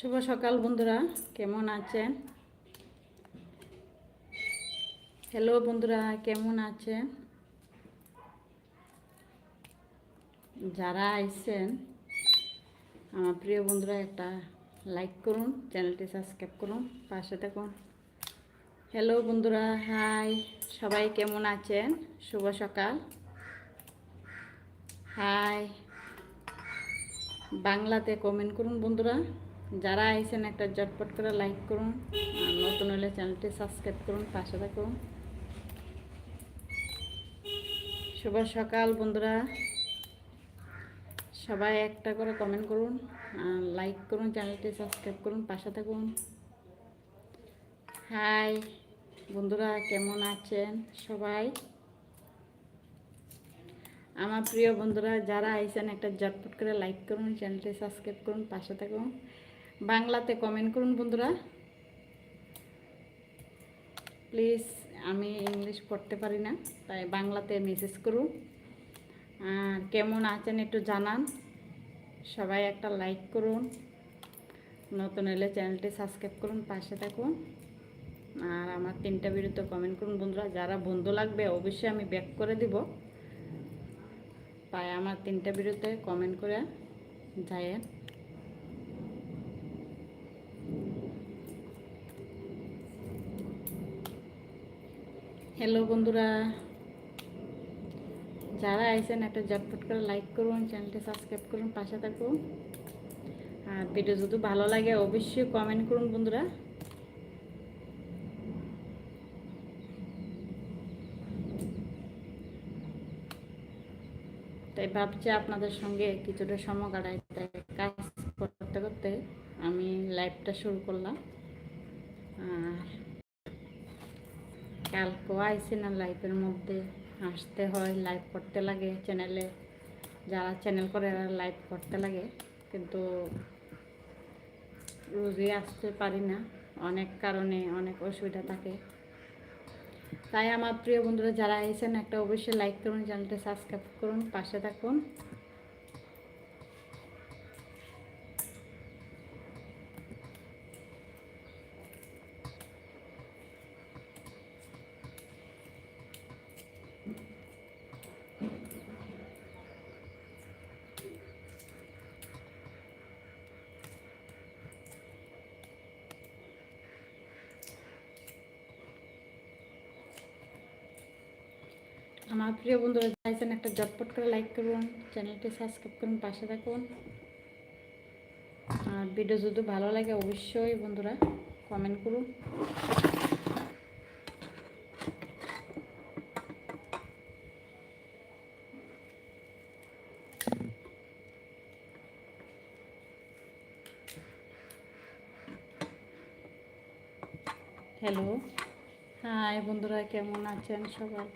শুভ সকাল বন্ধুরা, কেমন আছেন? হ্যালো বন্ধুরা, কেমন আছেন? যারা আইছেন, আমার প্রিয় বন্ধুরা, একটা লাইক করুন, চ্যানেলটি সাবস্ক্রাইব করুন, পাশে থাকুন। হ্যালো বন্ধুরা হাই সবাই কেমন আছেন? শুভ সকাল। হাই বাংলাতে কমেন্ট করুন বন্ধুরা। যারা আইছেন একটা জটপট করে লাইক করুন, আর নতুন হলে চ্যানেলটি সাবস্ক্রাইব করুন, পাশে থাকুন। শুভ সকাল বন্ধুরা। সবাই একটা করে কমেন্ট করুন, আর লাইক করুন, চ্যানেলটি সাবস্ক্রাইব করুন, পাশে থাকুন। হাই বন্ধুরা, কেমন আছেন সবাই? আমার প্রিয় বন্ধুরা, যারা আইছেন একটা জটপট করে লাইক করুন, চ্যানেলটি সাবস্ক্রাইব করুন, পাশে থাকুন। বাংলাতে কমেন্ট করুন বন্ধুরা। প্লিজ আমি ইংলিশ পড়তে পারি না, তাই বাংলাতে মেসেজ করুন। আর কেমন আছেন একটু জানান। সবাই একটা লাইক করুন। নতুন এলে চ্যানেলটি সাবস্ক্রাইব করুন, পাশে থাকুন। আর আমার তিনটা ভিডিওতে কমেন্ট করুন বন্ধুরা। যারা বন্ধু লাগবে, অবশ্যই আমি ব্যাক করে দিব। তাই আমার তিনটা ভিডিওতে কমেন্ট করে যায় হ্যালো বন্ধুরা। যারা আইসেন একটা জটপট করে লাইক করুন চ্যানেলটি সাবস্ক্রাইব করুন, পাশে থাকুন। আর ভিডিও যদি ভালো লাগে, অবশ্যই কমেন্ট করুন, বন্ধুরা। তাই ভাবছি আপনাদের সঙ্গে কিছুটা সময় কাটাই কাজ করতে করতে আমি লাইভটা শুরু করলাম। আর কালকেও আইসি না লাইভের মধ্যে আসতে হয়, লাইভ করতে লাগে চ্যানেলে। যারা চ্যানেল করে লাইভ করতে লাগে, কিন্তু রোজই আসতে পারি না। অনেক কারণে অনেক অসুবিধা থাকে। তাই আমার প্রিয় বন্ধুরা, যারা আইসেন একটা অবশ্যই লাইক করুন, চ্যানেলটা সাবস্ক্রাইব করুন, পাশে থাকুন। আমার প্রিয় বন্ধুরা চাইছেন একটা জটপট করে লাইক করুন চ্যানেলটি সাবস্ক্রাইব করুন, পাশে থাকুন। আর ভিডিও যদি ভালো লাগে, অবশ্যই বন্ধুরা কমেন্ট করুন। হ্যালো হাই বন্ধুরা, কেমন আছেন সবাই?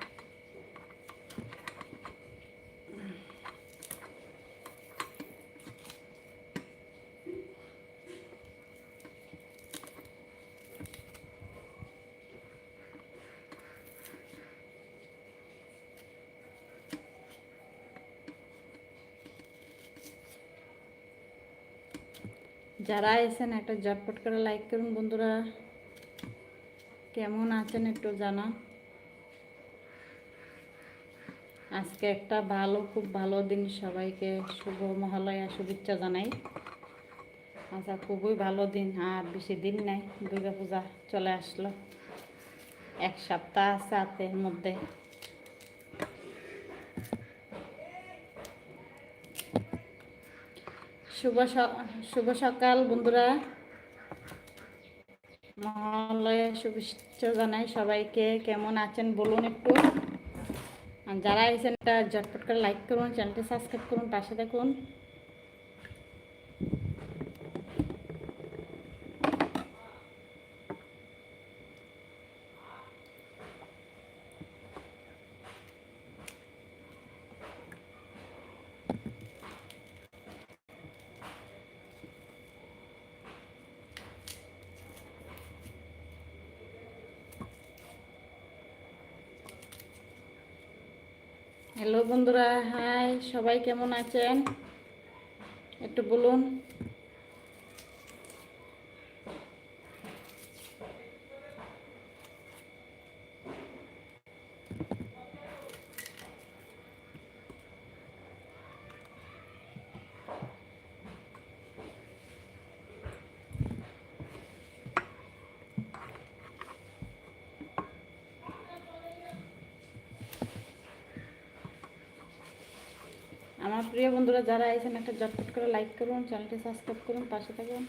যারা এসেন একটা জটপট করে লাইক করুন বন্ধুরা। কেমন আছেন একটু জানা আজকে একটা ভালো, খুব ভালো দিন সবাইকে। শুভ মহালয়া, শুভেচ্ছা জানাই। আচ্ছা খুবই ভালো দিন, আর বেশি দিন নাই। দুর্গা পূজা চলে আসলো। এক সপ্তাহ আছে হাতের মধ্যে। শুভ শুভ সকাল বন্ধুরা। মহালয়া শুভেচ্ছা জানাই সবাইকে। কেমন আছেন বলুন একটু। যারা এসেছেন একটা ঝটপট করে লাইক করুন, চ্যানেলটি সাবস্ক্রাইব করুন, পাশে থাকুন হ্যালো বন্ধুরা হাই সবাই কেমন আছেন? একটু বলুন। আমার প্রিয় বন্ধুরা, যারা আছেন একটা জটপট করে লাইক করুন, চ্যানেলটি সাবস্ক্রাইব করুন, পাশে থাকুন।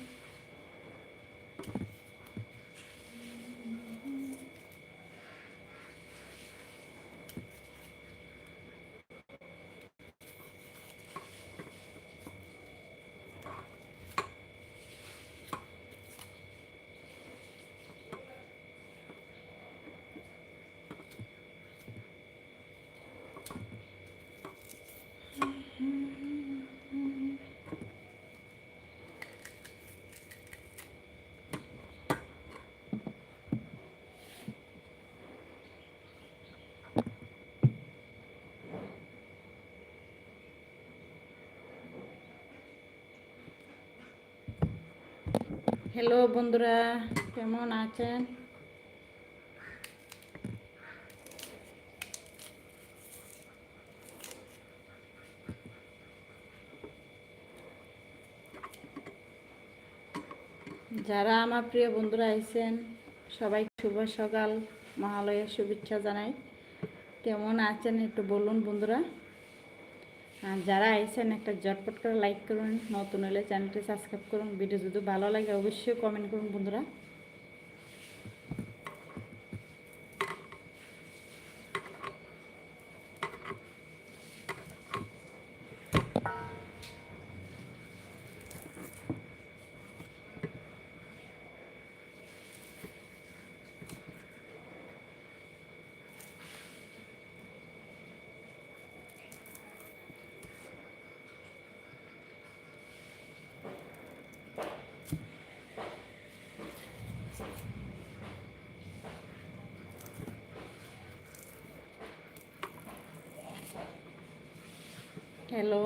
হ্যালো বন্ধুরা, কেমন আছেন? যারা আমার প্রিয় বন্ধুরা আইছেন, সবাই শুভ সকাল মহালয়ের শুভেচ্ছা জানাই। কেমন আছেন একটু বলুন বন্ধুরা। আর যারা আইছেন, একটা জটপট করে লাইক করুন, নতুন হলে চ্যানেলটি সাবস্ক্রাইব করুন ভিডিও যদি ভালো লাগে অবশ্যই কমেন্ট করুন বন্ধুরা। হ্যালো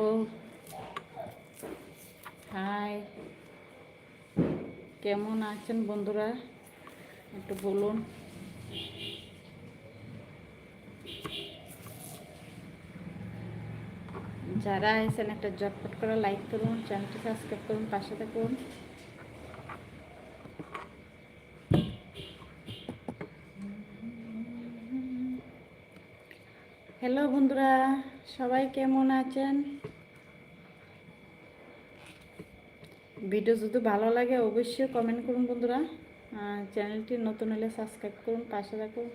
হাই কেমন আছেন বন্ধুরা? একটু বলুন। যারা আছেন একটা জটপট করে লাইক করুন চ্যানেলটি সাবস্ক্রাইব করুন, পাশে থাকুন। হ্যালো বন্ধুরা। সবাই কেমন আছেন? ভিডিও যদি ভালো লাগে, অবশ্যই কমেন্ট করুন বন্ধুরা। চ্যানেলটি নতুন হলে সাবস্ক্রাইব করুন, পাশে রাখুন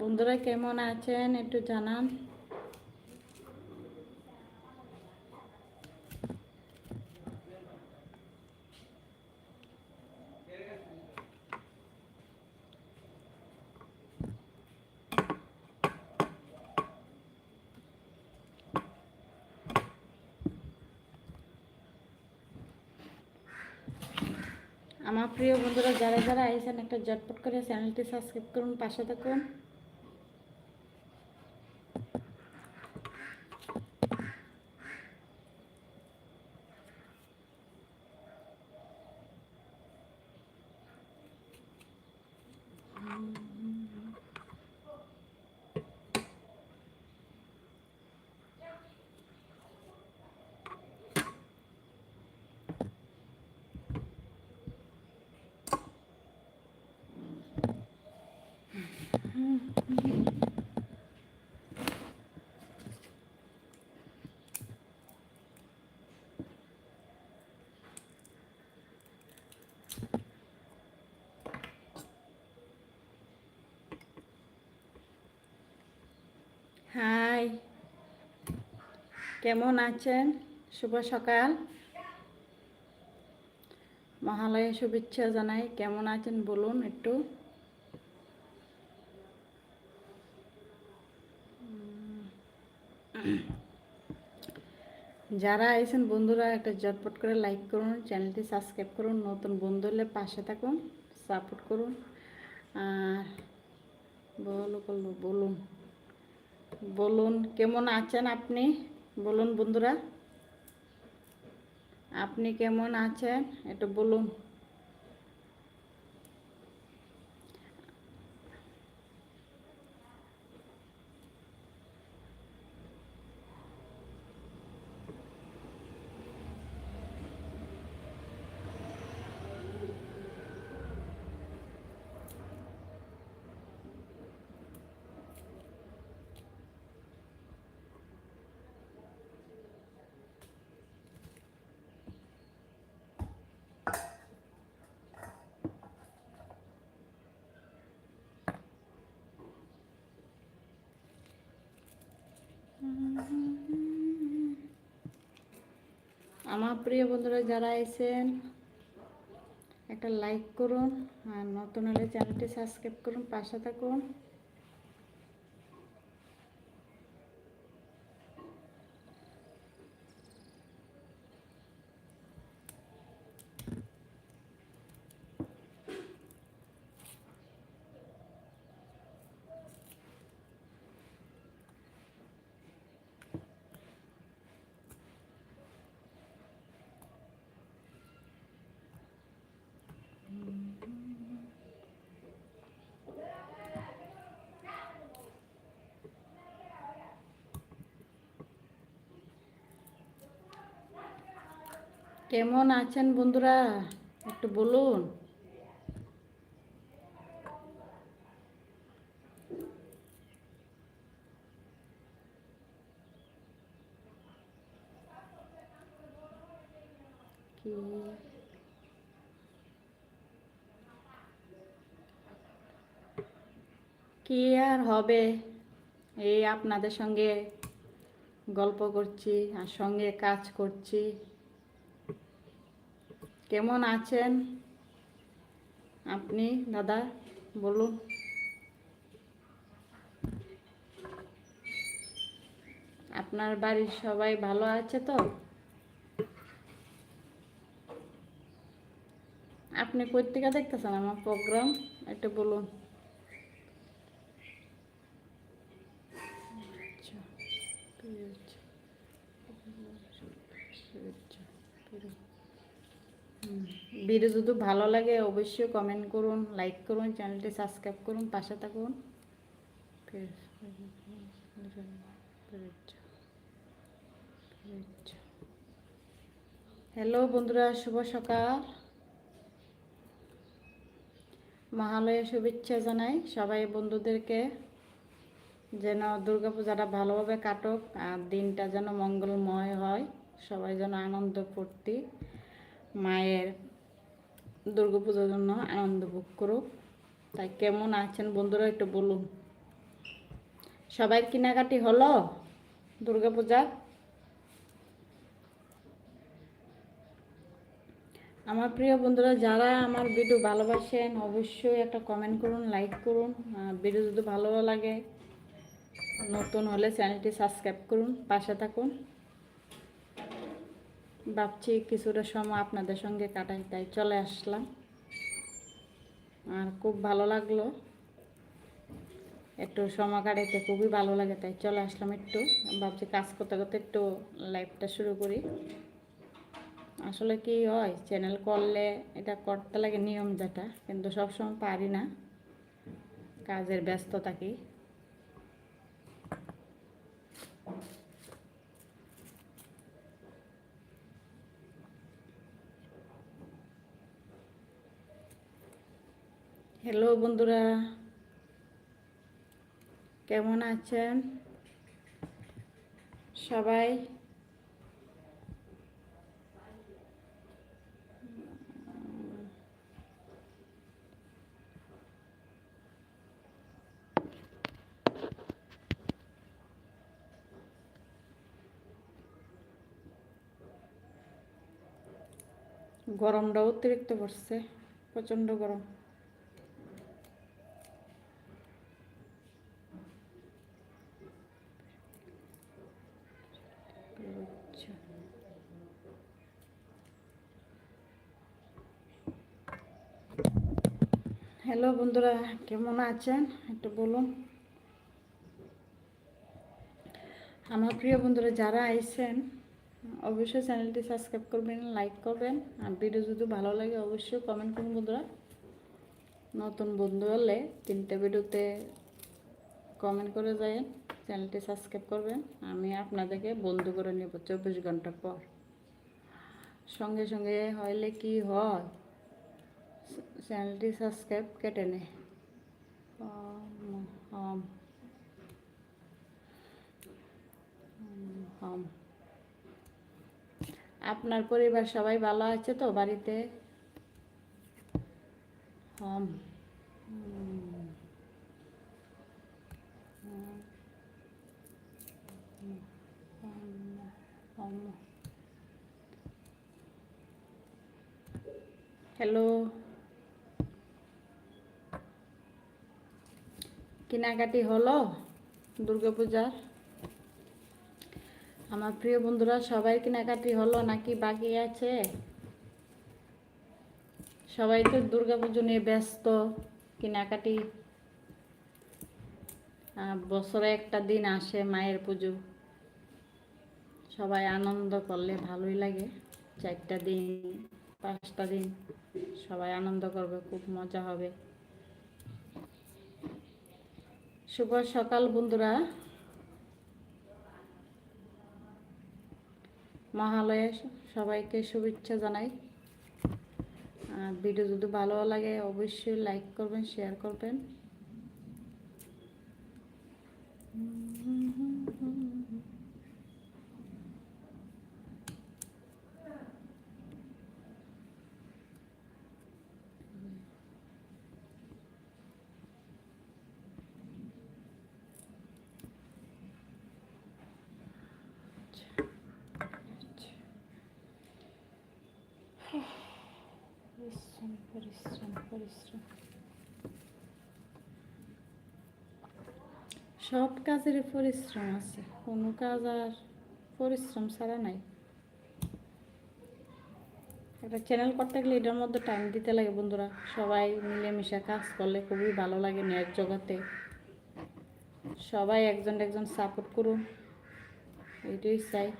বন্ধুরা কেমন আছেন একটু জানান। আমার প্রিয় বন্ধুরা, যারা যারা আইসেন একটা জটপট করে চ্যানেলটি সাবস্ক্রাইব করুন, পাশে থাকুন। হাই কেমন আছেন? শুভ সকাল। মহালয়ের শুভেচ্ছা জানাই, কেমন আছেন বলুন একটু। যারা আইছেন বন্ধুরা, একটা জটপট করে লাইক করুন, চ্যানেলটি সাবস্ক্রাইব করুন, নতুন বন্ধু হলে পাশে থাকুন সাপোর্ট করুন। আর বলো বলুন। বলুন কেমন আছেন আপনি? বলুন বন্ধুরা। আপনি কেমন আছেন? এটা বলুন। আমার প্রিয় বন্ধুরা যারা এসেন একটা লাইক করুন আর নতুন হলে চ্যানেলটি সাবস্ক্রাইব করুন, পাশে থাকুন। কেমন আছেন বন্ধুরা? একটু বলুন। কি? আর হবে? এই আপনাদের সঙ্গে গল্প করছি আর সঙ্গে কাজ করছি। কেমন আছেন? আপনি, দাদা, বলুন। আপনার বাড়ির সবাই ভালো আছে তো? আপনি পত্রিকা দেখতেছেন আমার প্রোগ্রাম? একটু বলুন আচ্ছা, ঠিক আছে। আচ্ছা, ঠিক আছে। হুম, ভিডিও যদি ভালো লাগে, অবশ্যই কমেন্ট করুন লাইক করুন চ্যানেলটি সাবস্ক্রাইব করুন, পাশে থাকুন। হ্যালো বন্ধুরা, শুভ সকাল। মহালয়া শুভেচ্ছা জানাই সবাই বন্ধুদেরকে। যেন দুর্গাপূজাটা ভালোভাবে কাটুক আর দিনটা যেন মঙ্গলময় হয়, সবাই যেন আনন্দ ফুর্তি। মায়ের দুর্গাপূজার জন্য আনন্দ ভোগ করুক। তাই কেমন আছেন বন্ধুরা একটু বলুন। সবাই কেনাকাটি হলো দুর্গাপূজা আমার প্রিয় বন্ধুরা, যারা আমার ভিডিও ভালোবাসেন, অবশ্যই একটা কমেন্ট করুন লাইক করুন। ভিডিও যদি ভালো লাগে, নতুন হলে চ্যানেলটি সাবস্ক্রাইব করুন, পাশে থাকুন। ভাবছি কিছুটা সময় আপনাদের সঙ্গে কাটাই, তাই চলে আসলাম। আর খুব ভালো লাগল। একটু সময় কাটাইতে খুবই ভালো লাগে, তাই চলে আসলাম একটু। ভাবছি কাজ করতে করতে একটু লাইভটা শুরু করি। আসলে কি হয় চ্যানেল করলে এটা করতে লাগে নিয়ম যেটা, কিন্তু সবসময় পারি না। কাজের ব্যস্ত থাকি হ্যালো বন্ধুরা কেমন আছেন? সবাই? গরমটা অতিরিক্ত পড়ছে প্রচণ্ড গরম আচ্ছা। হ্যালো বন্ধুরা, কেমন আছেন? একটু বলুন। আমার প্রিয় বন্ধুরা, যারা আইছেন, অবশ্যই চ্যানেলটি সাবস্ক্রাইব করবেন, লাইক করবেন। আর ভিডিও যদি ভালো লাগে, অবশ্যই কমেন্ট করুন বন্ধুরা। নতুন বন্ধু হলে তিনটে ভিডিওতে কমেন্ট করে যায় চ্যানেলটি সাবস্ক্রাইব করবেন। আমি আপনাদেরকে বন্ধু করে নেব চব্বিশ ঘণ্টা পর। সঙ্গে সঙ্গে হইলে কি হয়? চ্যানেলটি সাবস্ক্রাইব কেটে নেয় হম, হম। আপনার পরিবার সবাই ভালো আছে তো বাড়িতে হম হুম। হুম। হুম। হুম। হ্যালো কেনাকাটি হলো দুর্গাপূজার আমার প্রিয় বন্ধুরা, সবাই কেনাকাটি হলো নাকি বাকি আছে? সবাই তো দুর্গাপুজো নিয়ে ব্যস্ত, কেনাকাটি। বছরে একটা দিন আসে মায়ের পুজো। সবাই আনন্দ করলে ভালোই লাগে। চারটা দিন, পাঁচটা দিন সবাই আনন্দ করবে, খুব মজা হবে। শুভ সকাল, বন্ধুরা। মহালয়ে সবাইকে শুভেচ্ছা জানাই। ভিডিও যদি ভালো লাগে, অবশ্যই লাইক করবেন শেয়ার করবেন। পরিশ্রম পরিশ্রম। সব কাজের পরিশ্রম আছে। কোনো কাজ আর পরিশ্রম ছাড়া নাই। একটা চ্যানেল করতে গেলে এটার মধ্যে টাইম দিতে লাগে বন্ধুরা। সবাই মিলেমিশে কাজ করলে খুবই ভালো লাগে ন্যায় জগতে। সবাই একজন একজন সাপোর্ট করুন। এইটাই চাই।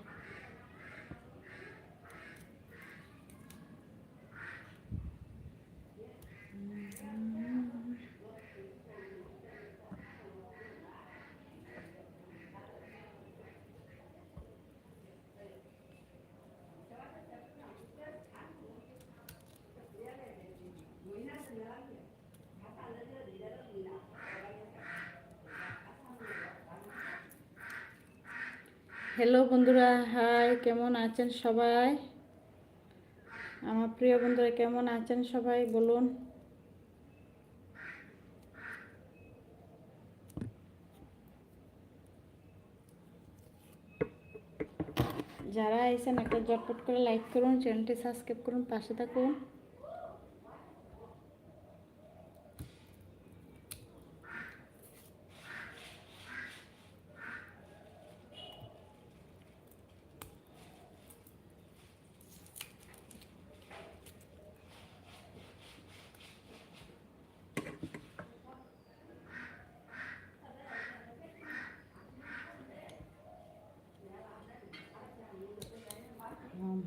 হ্যালো বন্ধুরা। হাই কেমন আছেন সবাই? আমার প্রিয় বন্ধুরা, কেমন আছেন সবাই বলুন? যারা এসেন একটা জটপট করে লাইক করুন চ্যানেলটি সাবস্ক্রাইব করুন, পাশে থাকুন হুম।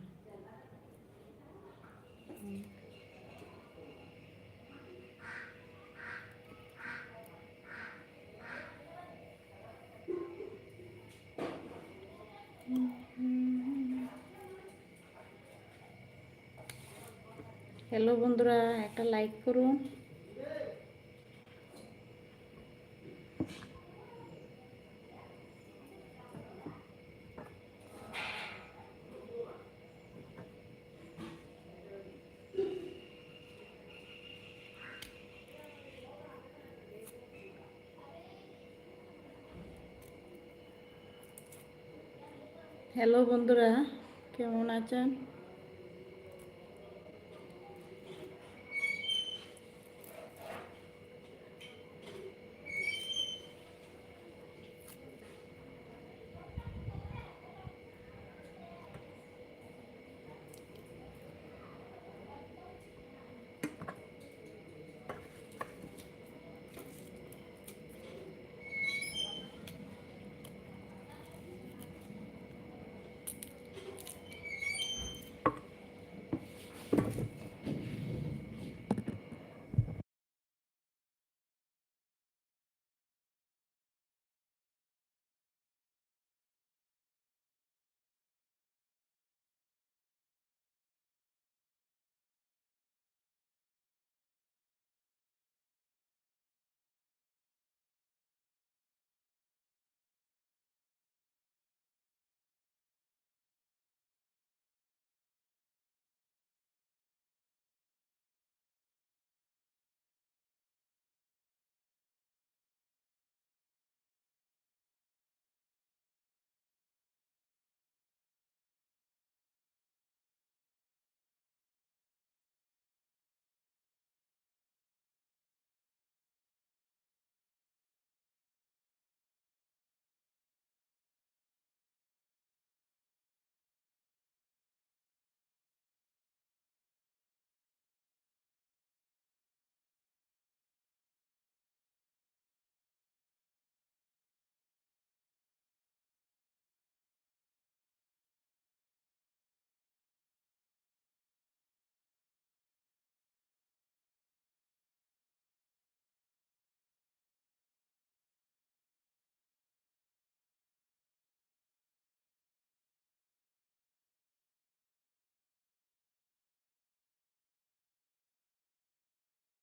হ্যালো বন্ধুরা একটা লাইক করুন। হ্যালো বন্ধুরা কেমন আছেন?